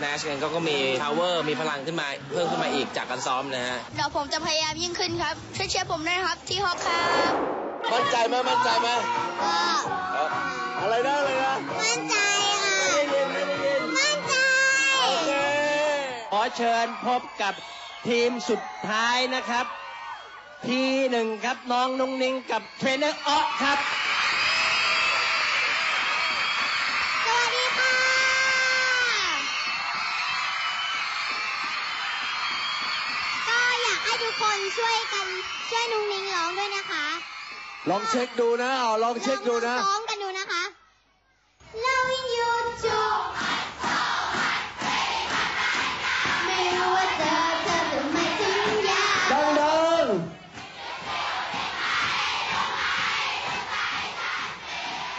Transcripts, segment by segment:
แนชเองเขาก็มี power มีพลังขึ้นมาเพิ่มขึ้นมาอีกจากการซ้อมนะฮะเดี๋ยวผมจะพยายามยิ่งขึ้นครับช่วยเชียร์ผมด้วยนะครับที่ฮอกครับมั่นใจไหมมั่นใจไหมก็เอ่ออะไรนะอะไรนะมั่นใจค่ะไม่ได้ยินไม่ได้ยินมั่นใจโอเคขอเชิญพบกับทีมสุดท้ายนะครับ ทีหนึ่งครับน้องนุ้งนิ้งกับเทรนเนอร์อ๊อกครับ ช่วยกันช่วยนุ้งนิ้งร้องด้วยนะคะลองเช็คดูนะเอาลองเช็คดูนะลองร้องกันดูนะคะ Loving you too ไม่รู้ว่าเจอเธอจะไม่ถึงยาดังดัง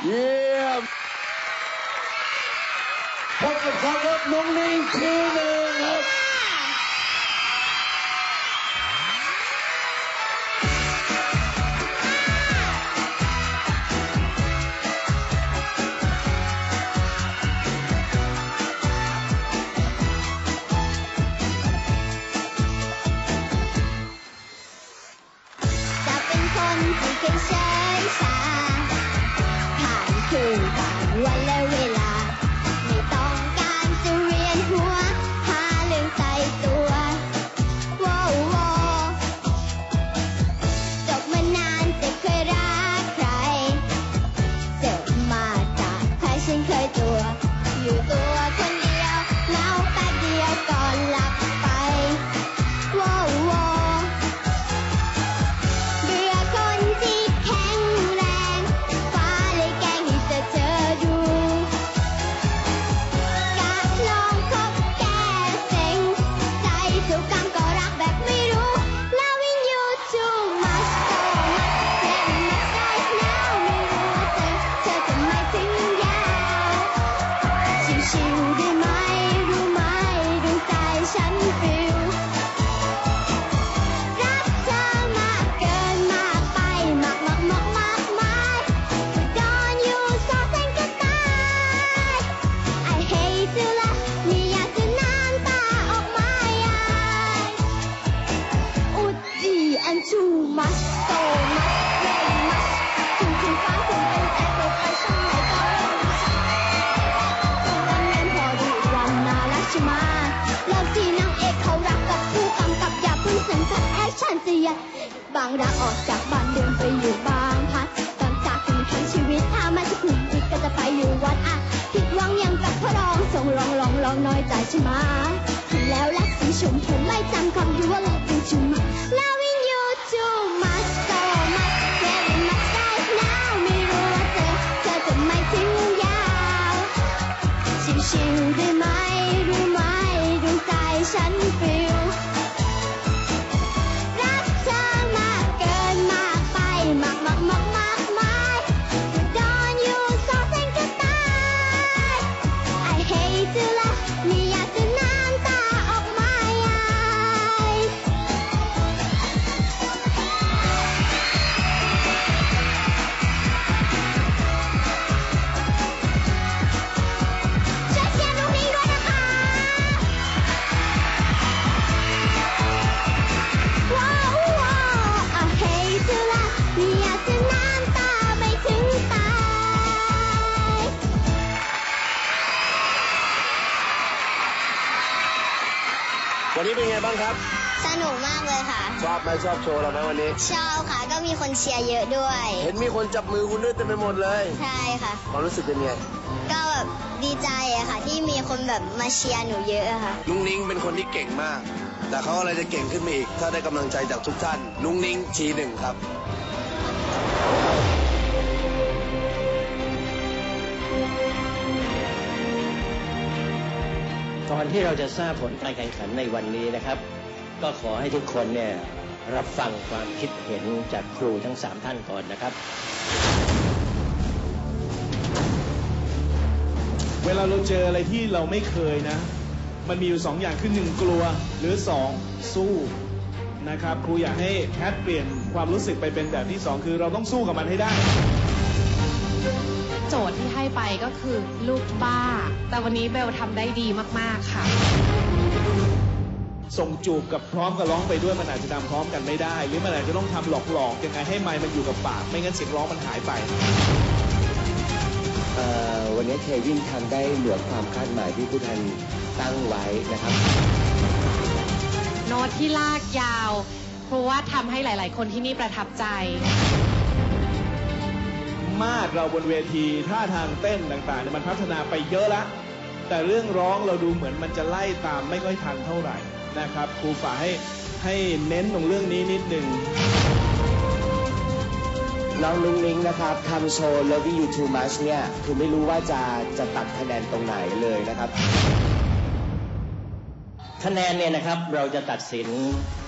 เยี่ยมพบกับความรับน้องนิ่งทีหนึ่งครับ บางรักออกจากบ้านเดินไปอยู่บางพัดตอนจากกันทั้งชีวิตถ้าม่จะถูกอีกก็จะไปอยู่วัดอะผิดหวังยังกับพระรองส่งรองรองรองน้อยใจใช่ไหมแล้วรักสีชมผมไม่จำคำที่ว่า loving too much loving you too much so much very much right now ไม่รู้ว่าเธอเธอจะไม่ทิ้งยาวชิวๆได้ ครับ สนุกมากเลยค่ะ ชอบไหมชอบโชว์เราไหมวันนี้ ชอบค่ะ ก็มีคนเชียร์เยอะด้วย เห็นมีคนจับมือคุณด้วยเต็มไปหมดเลย ใช่ค่ะ ความรู้สึกเป็นไง ก็แบบดีใจอะค่ะ ที่มีคนแบบมาเชียร์หนูเยอะอะค่ะนุ้งนิ้งเป็นคนที่เก่งมาก แต่เขาอะไรจะเก่งขึ้นมาอีก ถ้าได้กำลังใจจากทุกท่านนุ้งนิ้งทีหนึ่งครับ ก่อนที่เราจะทราบผลการแข่งขันในวันนี้นะครับ ก็ขอให้ทุกคนเนี่ยรับฟังความคิดเห็นจากครูทั้งสามท่านก่อนนะครับ เวลาเราเจออะไรที่เราไม่เคยนะ มันมีอยู่สองอย่างคือหนึ่งกลัวหรือสองสู้นะครับครูอยากให้แพทเปลี่ยนความรู้สึกไปเป็นแบบที่สองคือเราต้องสู้กับมันให้ได้ จจทย์ที่ให้ไปก็คือลูกบ้า แต่วันนี้เบลทำได้ดีมาก ๆ ค่ะ ส่งจูบกับพร้อมกับร้องไปด้วยมันอาจจะทำพร้อมกันไม่ได้ หรือมันอาจจะต้องทำหลอกๆยังไงให้ไมค์มันอยู่กับปาก ไม่งั้นเสียงร้องมันหายไป เอ่อวันนี้เควินทำได้เหนือความคาดหมายที่ผู้ทันตั้งไว้นะครับ โน้ตที่ลากยาว เพราะว่าทำให้หลาย ๆ คนที่นี่ประทับใจ มาดเราบนเวทีท่าทางเต้นต่างๆเนี่ยมันพัฒนาไปเยอะละ แต่เรื่องร้องเราดูเหมือนมันจะไล่ตามไม่ค่อยทันเท่าไหร่นะครับครูฝากให้ให้เน้นตรงเรื่องนี้นิดหนึ่งน้องนุ้งนิ้งนะครับทำโชว์ Love You Too Much เนี่ย คือไม่รู้ว่าจะจะตัดคะแนนตรงไหนเลยนะครับ คะแนนเนี่ยนะครับเราจะตัดสิน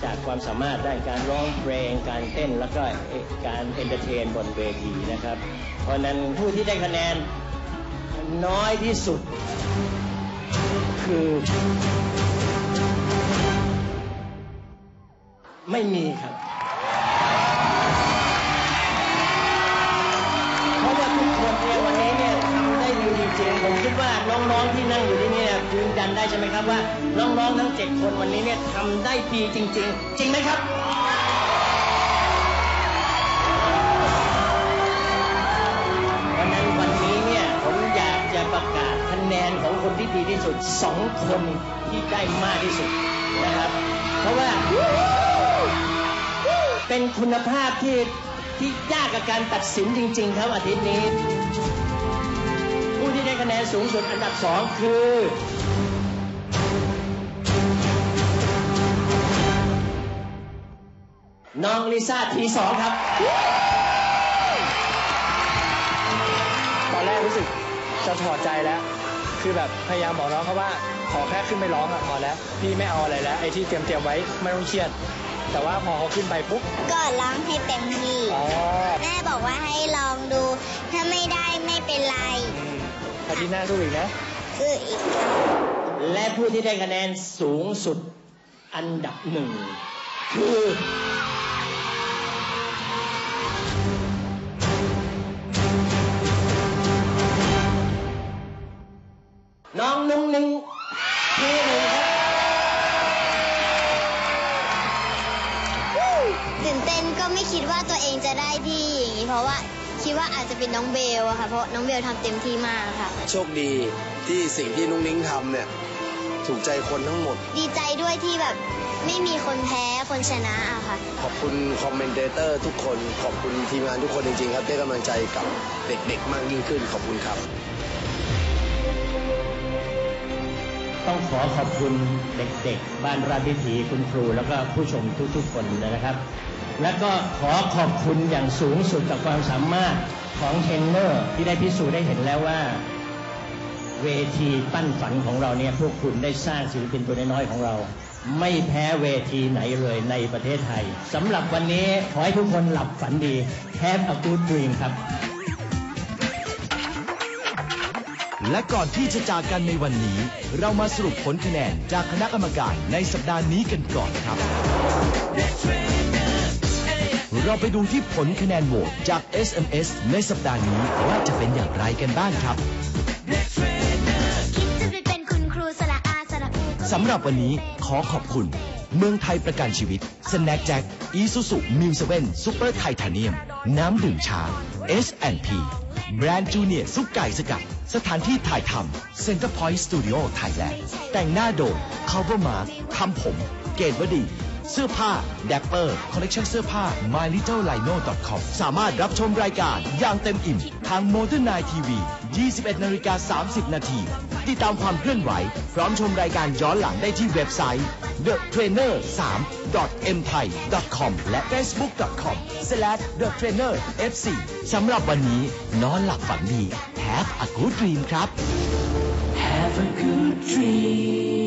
จากความสามารถด้านการร้องเพลง การเต้นแล้วก็การเอนเตอร์เทนบนเวทีนะครับ เพราะนั้นผู้ที่ได้คะแนนน้อยที่สุด คือ ไม่มีครับ ผมคิดว่าน้องๆที่นั่งอยู่ที่นี่เนี่ยยืนยันได้ใช่ไหมครับว่า น้องๆทั้งเจ็ดคนวันนี้เนี่ยทำได้ดีจริง ๆ จริงไหมครับเพราะนั้นวันนี้เนี่ยผมอยากจะประกาศคะแนนของคนที่ดีที่สุดสองคนที่ได้มากที่สุดนะครับ เพราะว่าเป็นคุณภาพที่ที่ยากกับการตัดสินจริง ๆ ครับอาทิตย์นี้ คะแนนสูงสุดอันดับสองคือน้องลิซ่าทีสองครับ ตอนแรกรู้สึกจะถอดใจแล้ว คือแบบพยายามบอกน้องเขาว่า ขอแค่ขึ้นไปร้องอะพอแล้ว พี่ไม่เอาอะไรแล้ว ไอ้ที่เตรียมเตรียมๆไว้ไม่ต้องเครียด แต่ว่าพอเขาขึ้นไปปุ๊บ ก็ร้องให้เต็มที่อ๋อแม่ อาทิตย์หน้าสู้อีกนะคืออีก และผู้ที่ได้คะแนนสูงสุดอันดับหนึ่งคือน้องนุ้งนิ้งที่หนึ่งครับตื่นเต้นก็ไม่คิดว่าตัวเองจะได้ที่อย่างนี้เพราะว่า คิดว่าอาจจะเป็นน้องเบลอะค่ะ เพราะน้องเบลทำเต็มที่มากค่ะ โชคดีที่สิ่งที่นุ้งนิ้งทำเนี่ยถูกใจคนทั้งหมด ดีใจด้วยที่แบบไม่มีคนแพ้คนชนะอะค่ะ ขอบคุณคอมเมนเตเตอร์ทุกคน ขอบคุณทีมงานทุกคนจริงๆครับที่ให้กำลังใจกับเด็กๆ มากยิ่งขึ้นขอบคุณครับ ต้องขอขอบคุณเด็กๆ บ้านราชวิถีคุณครู แล้วก็ผู้ชมทุกๆ คนนะครับ และก็ขอขอบคุณอย่างสูงสุดกับความสามารถของเทรนเนอร์ที่ได้พิสูจน์ได้เห็นแล้วว่า เวทีปั้นฝันของเราเนี่ยพวกคุณได้สร้างศิลปินตัวน้อยๆของเรา ไม่แพ้เวทีไหนเลยในประเทศไทยสำหรับวันนี้ขอให้ทุกคนหลับฝันดี Have a good dream ครับ และก่อนที่จะจากกันในวันนี้ เรามาสรุปผลคะแนนจากคณะกรรมการในสัปดาห์นี้กันก่อนครับ เราไปดูที่ผลคะแนนโหวตจาก SMS ในสัปดาห์นี้ว่าจะเป็นอย่างไรกันบ้างครับคิดจะไปเป็นคุณครูสละอาสละอูก็สำหรับวันนี้ขอขอบคุณ เมืองไทยประกันชีวิต Snack Jack e s u s u m u 7 Super Titanium น้ำดื่มชา S&P แบรนด์จูเนียร์ซุปไก่สกัด สถานที่ถ่ายทำ Center Point Studio Thailand แต่งหน้าโดย Cover Mark ทำผม เกตวดี เสื้อผ้า Dapper คอลเลกชันเสื้อผ้า My Little Lino com สามารถรับชมรายการอย่างเต็มอิ่ม ทาง Modern Night TV 21นาฬิกา30 นาที ติดตามความเคลื่อนไหว พร้อมชมรายการย้อนหลังได้ที่เว็บไซต์ the trainer 3 m thai com และ facebook com slash the trainer fc สำหรับวันนี้ นอนหลับฝันดี Have a good dream ครับ Have a good dream.